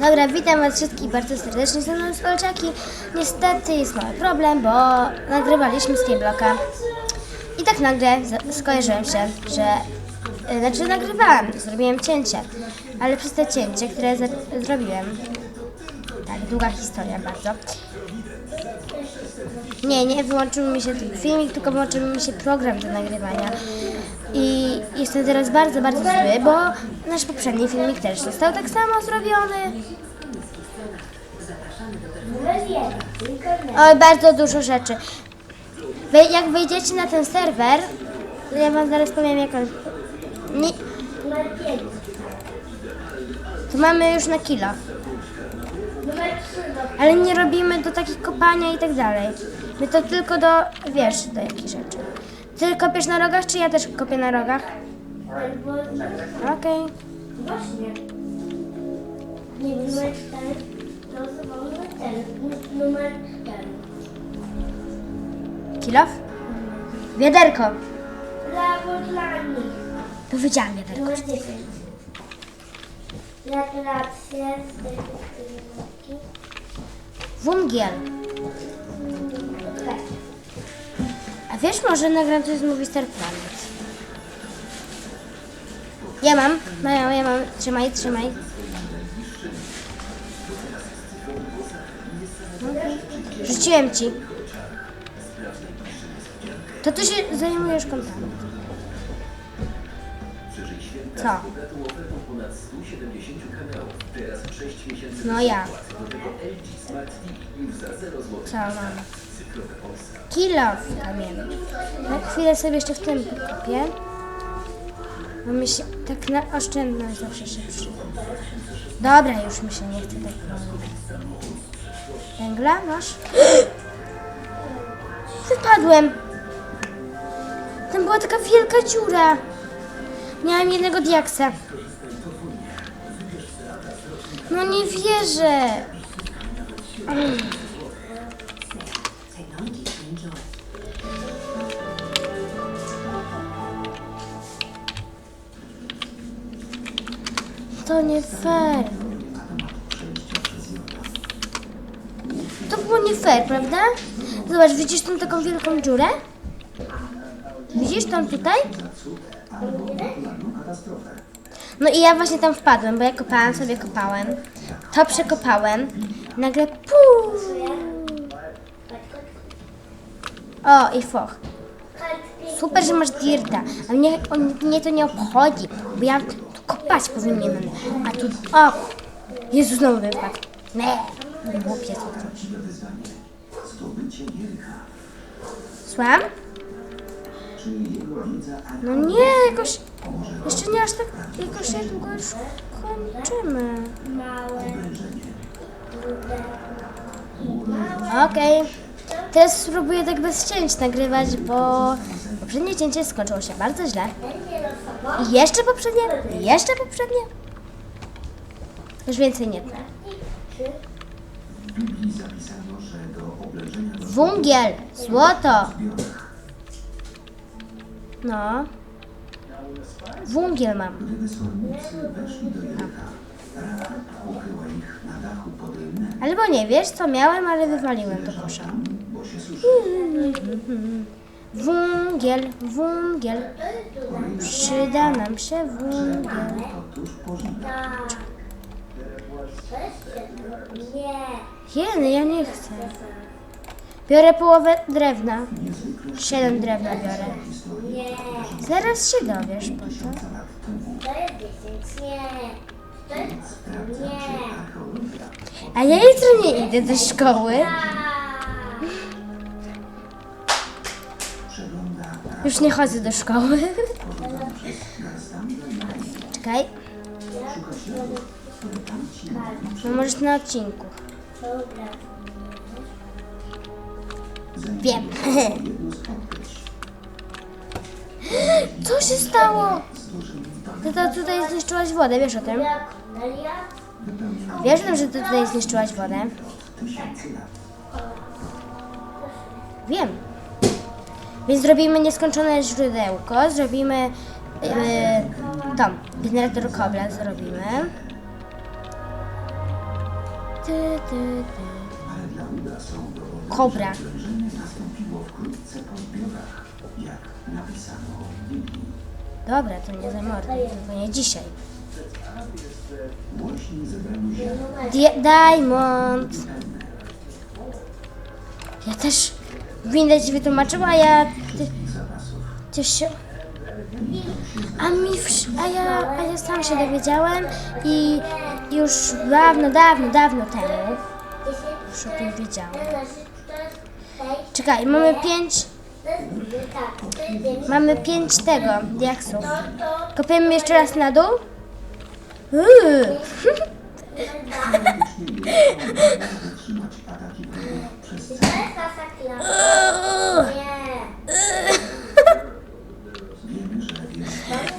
Dobra, witam was wszystkich bardzo serdecznie, ze mną Skolczaki. Niestety jest mały problem, bo nagrywaliśmy z bloka i tak nagle skojarzyłem się, że... e, Znaczy nagrywałam, zrobiłem cięcie, ale przez te cięcie, które zrobiłem... Tak, długa historia bardzo. Nie, nie wyłączył mi się filmik, tylko wyłączył mi się program do nagrywania. I jestem teraz bardzo, bardzo zły, bo nasz poprzedni filmik też został tak samo zrobiony. Oj, bardzo dużo rzeczy. Wy, jak wejdziecie na ten serwer, ja wam zaraz powiem jak on... Nie... To mamy już na kilo. Ale nie robimy do takich kopania i tak dalej. My to tylko do, wiesz, do jakich rzeczy. Ty kopiesz na rogach, czy ja też kopię na rogach? Okej. Właśnie. Nie, numer 4 to osoba numer 4. Numer 4. Kilof? Wiaderko. Brawo dla nich. Powiedziałam wiaderko. Numer 10. Gratulacje z tej. Wungiel. Wiesz, może nagram coś z Movie Star Planet. Ja mam, mają, ja mam. Trzymaj, trzymaj. Rzuciłem ci. To ty się zajmujesz kątami. Co? No ja. Co mam? Kilof kamienny. Na chwilę sobie jeszcze w tym kupię. Bo mi się tak na oszczędność zawsze się przyda. Dobra, już mi się nie chce tak robić. Węgla masz? Wypadłem. Tam była taka wielka dziura. Miałem jednego diaksa. No nie wierzę. To nie fair. To było nie fair, prawda? Zobacz, widzisz tą taką wielką dziurę? Widzisz tam tutaj? No i ja właśnie tam wpadłem, bo ja sobie, kopałem. To przekopałem. Nagle puu. O, i foch. Super, że masz dirta, a mnie, on, mnie to nie obchodzi, bo ja tu kopać powinienem. A tu, o, Jezu, znowu wypadł. Nie, głupie to. Słucham? No nie, jakoś, jeszcze nie aż tak, jakoś niedługo już kończymy. Małe. Okej. Teraz spróbuję tak bez cięć nagrywać, bo poprzednie cięcie skończyło się bardzo źle. I jeszcze poprzednie, i jeszcze poprzednie. Już więcej nie. Wungiel, złoto. No. Wungiel mam. Albo nie wiesz, co miałem, ale wywaliłem do kosza. Wungiel, wungiel. Przyda nam się wungiel. Tak. Nie. Jeny, ja nie chcę. Biorę połowę drewna. Siedem drewna biorę. Zaraz się dowiesz po co. To jest 10. Nie. Nie. A ja jutro nie idę do szkoły. Już nie chodzę do szkoły. Czekaj. No możesz na odcinku. Dobra. Wiem. Co się stało? Ty to tutaj zniszczyłaś wodę, wiesz o tym? Wiesz że ty tutaj zniszczyłaś wodę? Wiem. Więc zrobimy nieskończone źródełko, zrobimy yy, tam, generator kobla zrobimy. Kobra. Dobra, to nie zamorduj, tylko nie dzisiaj. Di- Diamond. Ja też windę ci wytłumaczyła, ja... Ty, się... A mi... A ja, a ja sam się dowiedziałem i już dawno, dawno, dawno temu już o tym wiedziałem. Czekaj, mamy pięć... Mamy pięć tego, diaksów. Kopiemy jeszcze raz na dół? Uuu.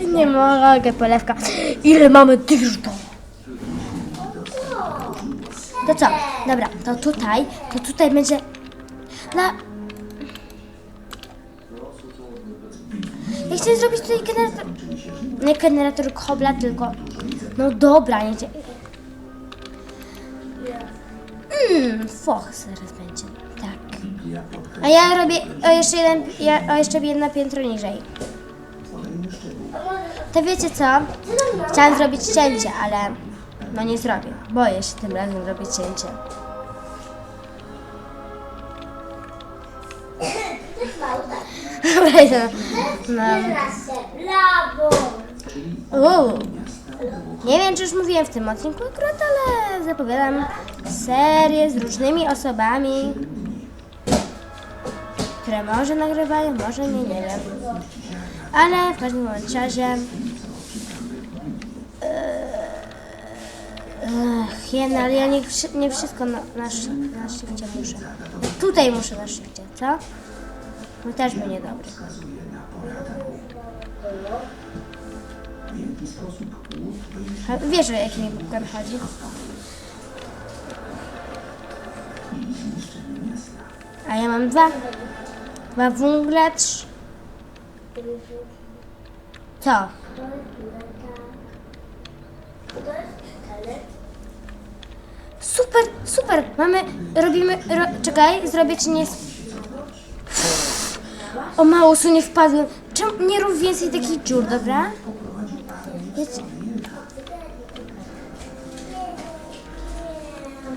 Nie mogę, polewka. Ile mamy tych żółtów? To co? Dobra, to tutaj, to tutaj będzie na... Ja chcę zrobić tutaj generator... Nie generator kobla, tylko... No dobra, nie... Mmm, foch zaraz będzie. Tak. A ja robię o jeszcze jeden, ja, o jeszcze jedno piętro niżej. To wiecie co? Chciałam zrobić cięcie, ale no nie zrobię. Boję się tym razem zrobić cięcie. Dobra, idę. No. Brawo! Uuu. Nie wiem, czy już mówiłem w tym odcinku akurat, ale zapowiadam serię z różnymi osobami, które może nagrywają, może nie, nie wiem. Ale w każdym bądź razie... Ech, jedna, ale ja nie, nie wszystko na, na, na szybcie muszę. Tutaj muszę na szybcie, co? No też będzie dobry. A Wiesz, o jaki mi popcorn chodzi? A ja mam dwa. Dwa węgle, trz... Co? Super, super. Mamy, robimy, ro, czekaj, zrobię ci nie... O mało su nie wpadłem. Czemu nie rób więcej takich dziur, dobra? Jest...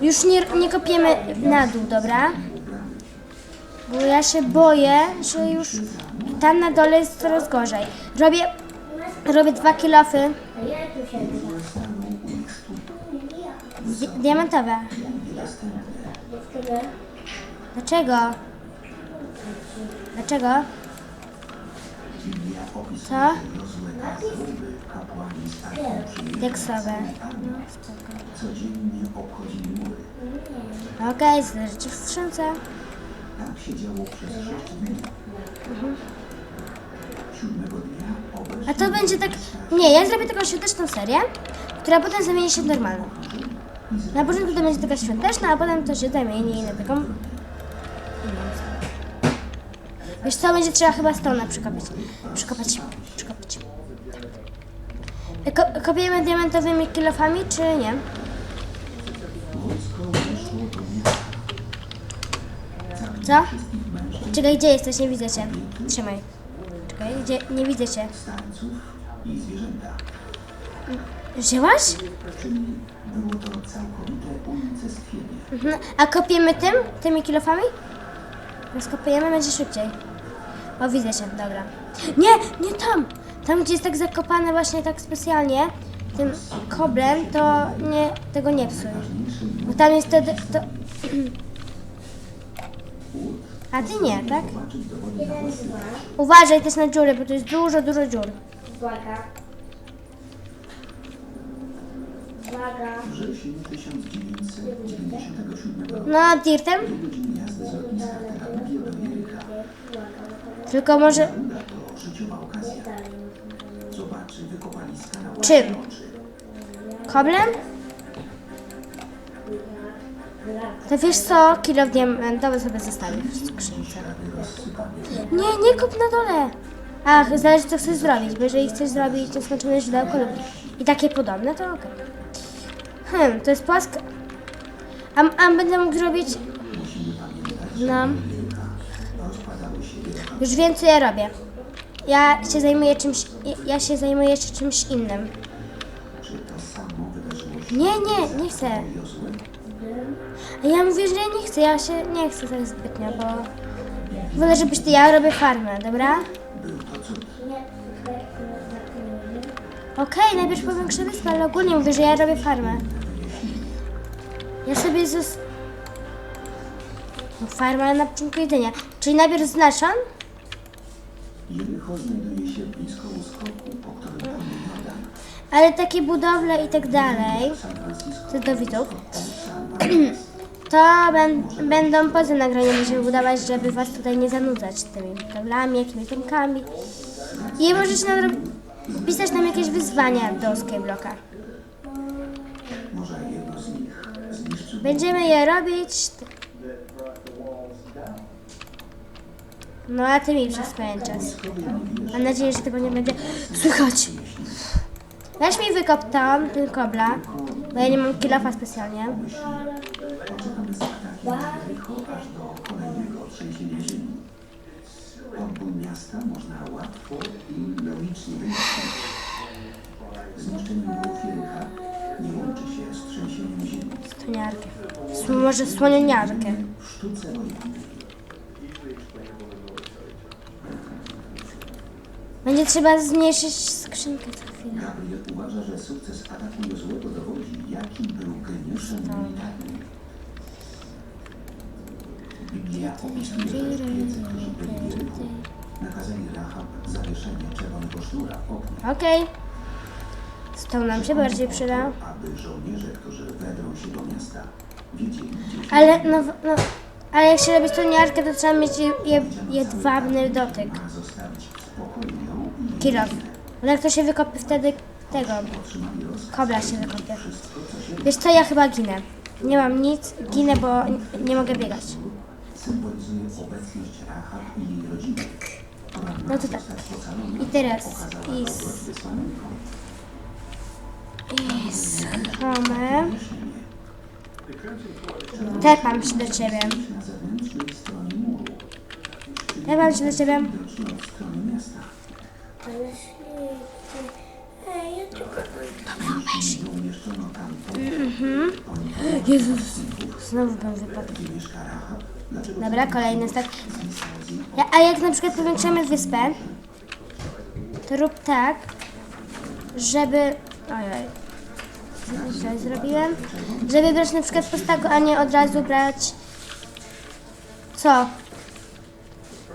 Już nie, nie kopiemy na dół, dobra? Bo ja się boję, że już tam na dole jest coraz gorzej. Robię, robię dwa kilofy di diamentowe. Dlaczego? Dlaczego? Co? Deksowe. No, spoko. Okej, okay, rzeczy w skrzynce. Mhm. A to będzie tak... Nie, ja zrobię taką świąteczną serię, która potem zamieni się w normalną. Na początku to będzie taka świąteczna, a potem to się zamieni na taką... Wiesz co, będzie trzeba chyba stona przekopać. Przekopać. Przekopać. Ko kopiemy diamentowymi kilofami, czy nie? Co? Czekaj, gdzie jesteś? Nie widzę cię. Trzymaj. Czekaj, gdzie? Nie widzę cię. Wzięłaś? Mhm. A kopiemy tym? Tymi kilofami? Rozkopujemy, będzie szybciej. O, widzę cię, dobra. Nie, nie tam! Tam, gdzie jest tak zakopane właśnie tak specjalnie, tym koblem, to nie, tego nie psuj. Bo tam jest wtedy, to... A ty nie, tak? Uważaj też na dziury, bo to jest dużo, dużo dziur. Uwaga. Uwaga. No, dirtem? Tylko może... Czym? Koblem? To wiesz co? Kilo diamentowy sobie zostawię w skrzynce. Nie, nie kup na dole. Ach, zależy co chcesz zrobić, bo jeżeli chcesz zrobić nieskończone źródełko lub i takie podobne, to okej. Hmm, to jest płaska... A, a będę mógł zrobić... No. Już wiem, co ja robię. Ja się zajmuję czymś... Ja się zajmuję jeszcze czymś innym. Nie, nie, nie chcę. A ja mówię, że ja nie chcę. Ja się nie chcę tak zbytnio, bo... Wolę, żebyś ty... Ja robię farmę, dobra? Okej, najpierw powiększę wyspę, ale ogólnie mówię, że ja robię farmę. Ja sobie zos... No, farma ale na początku jedzenia. Czyli najpierw z nasion, Jericho znajduje się blisko uskoku, po którym płynie Jordan. ale takie budowle i tak dalej, San Francisco to do widzów, to ben, będą poza nagraniem musimy budować, żeby was tutaj nie zanudzać tymi budowlami, jakimiś domkami. I możecie nam ro- pisać nam jakieś wyzwania do Skyblocka. może jedno z nich zniszczy Będziemy je robić. No a ty mi przez pewien czas. Mam nadzieję, że tego nie będzie słychać. Weź mi wykop tam, ten kobla, bo ja nie mam kilofa specjalnie. Miasta można łatwo i logicznie. Zniszczenie nie łączy się z trzęsieniem ziemi. Stoniarkę. Może słonioniarkę. W sztuce Będzie trzeba zmniejszyć skrzynkę co chwilę. Gabriel uważa, że sukces ataku Jozłego dowodzi, jakim był geniuszem militarnym. Biblia opisuje, że szpiedzy, którzy byli w Jerichu, nakazali Rahab zawieszenie czerwonego sznura w oknie, Okej. Stał nam się bardziej przydał. aby żołnierze, którzy wedrą się do miasta, wiedzieli, gdzie się Ale no, no, ale jak się robi stoniarkę, to trzeba mieć je, je, jedwabny dotyk. ma w spokoju ją i Ale jak to się wykopie wtedy tego, kobla się wykopie. Wiesz co, ja chyba ginę. Nie mam nic, ginę, bo nie mogę biegać. No to tak. I teraz i, wysłannikom. i schomę. Tepam się do ciebie. Tepam się do ciebie. widoczną od strony miasta. Ej, ja umieszczono tam to, Jezus. Znowu Rahab. Dlaczego Dobra, kolejny stak. Ja, a jak na przykład powiększamy wyspę, to rób tak, żeby... Ojej. Źle zrobiłem? Żeby brać na przykład po staku, a nie od razu brać... Co?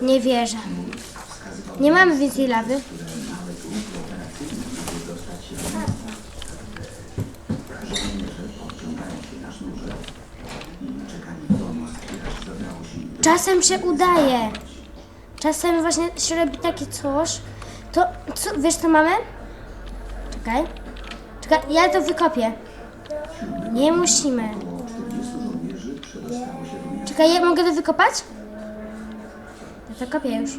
Nie wierzę. Nie mamy więcej lawy. Czasem się udaje. Czasem właśnie się robi takie coś. To, co, wiesz co mamy? Czekaj. Czekaj, ja to wykopię. Nie musimy. Czekaj, ja mogę to wykopać? Ja to kopię już.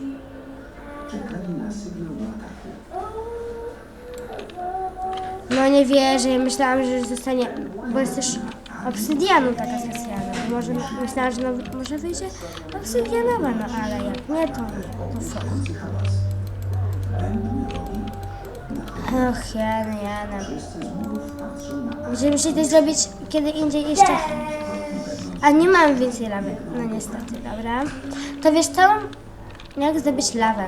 Czekali na sygnał ataku? No nie wierzę, ja myślałam, że zostanie, bo jest też obsydianu taka specjalna. Może myślałam, że no, może wyjdzie obsydianowa, no ale jak nie, to nie. To fuck. Och, Jana, Jana. Będziemy musieli coś zrobić kiedy indziej jeszcze. A nie mam więcej lawy. No niestety, dobra. To wiesz co? Jak zdobyć lawę?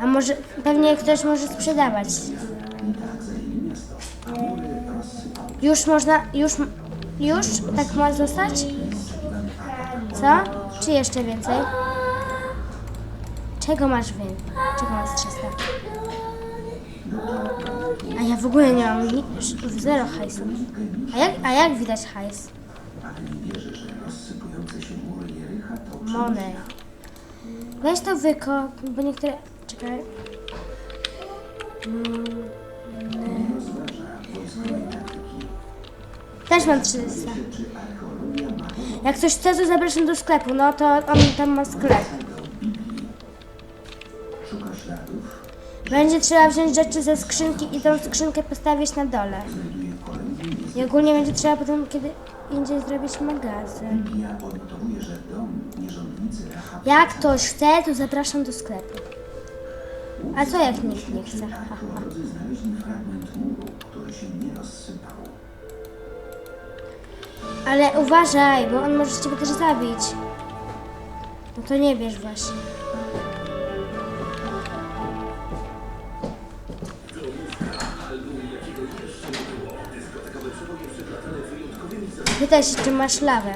A może pewnie ktoś może sprzedawać. Już można, już, już tak ma zostać? Co? Czy jeszcze więcej? Czego masz więcej? Czego masz 300? A ja w ogóle nie mam zero hajsu. A jak, a jak widać hajs? Money. Weź to wykop, bo niektóre... Czekaj. Też mam 300. Jak coś chce, to zapraszam do sklepu. No to on tam ma sklep. Będzie trzeba wziąć rzeczy ze skrzynki i tą skrzynkę postawić na dole. I ogólnie będzie trzeba potem kiedy indziej zrobić magazyn. Jak ktoś chce, to zapraszam do sklepu. A co jak nikt nie chce? Ale uważaj, bo on może ciebie też zabić. No to nie wiesz właśnie. Pytaj się, czy masz lawę.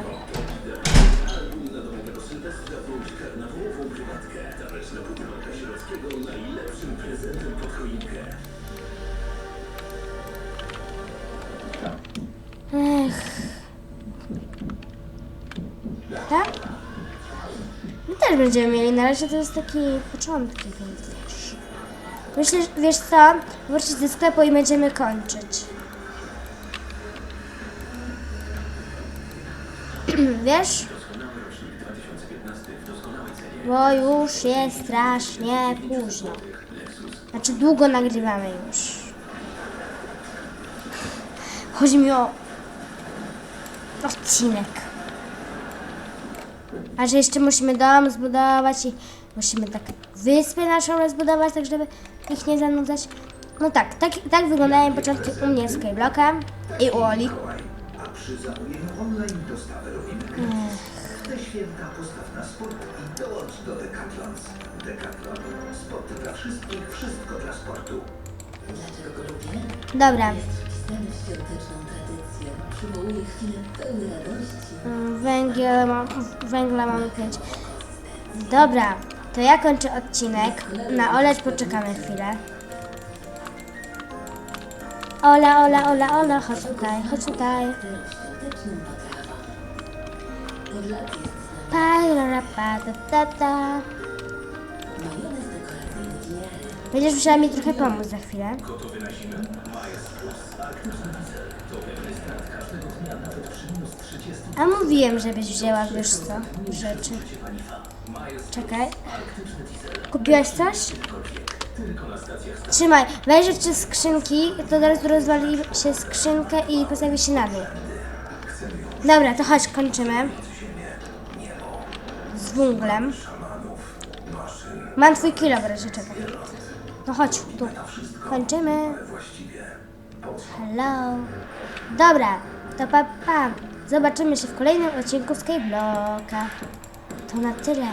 Też będziemy mieli, na razie to jest taki początki, więc wiesz. Myślę, wiesz co, wrócić do sklepu i będziemy kończyć. wiesz? Bo już jest strasznie późno. Znaczy długo nagrywamy już. Chodzi mi o odcinek. A że jeszcze musimy dom zbudować i musimy tak wyspę naszą rozbudować, tak żeby ich nie zanudzać. No tak, tak, tak wyglądają początki u mnie z Skyblocka i u Oli. A przy zamówieniu online dostawę robimy. Te święta postaw na sport i dołącz do Decathlons. Decathlon. Sporty dla wszystkich, wszystko dla sportu. Dlaczego go lubię? Dobra, Wpisany w świąteczną tradycję. Przywołuje węgiel, mam, węgla mamy 5. Dobra, to ja kończę odcinek. Na Oleć poczekamy chwilę. Ola, Ola, Ola, Ola, chodź tutaj, chodź tutaj. Pa, ra, pa, ta, ta, ta. Będziesz musiała mi trochę pomóc za chwilę. A mówiłem, żebyś wzięła, wiesz co, rzeczy. Czekaj. Kupiłaś coś? Trzymaj, weź rzeczy z skrzynki, to od razu rozwali się skrzynkę i postawi się na dół. Dobra, to chodź, kończymy. Z wunglem. Mam twój kilo w razie. No chodź, tu. Kończymy. Hello. Dobra, to pa, pa. Zobaczymy się w kolejnym odcinku Skyblocka. To na tyle.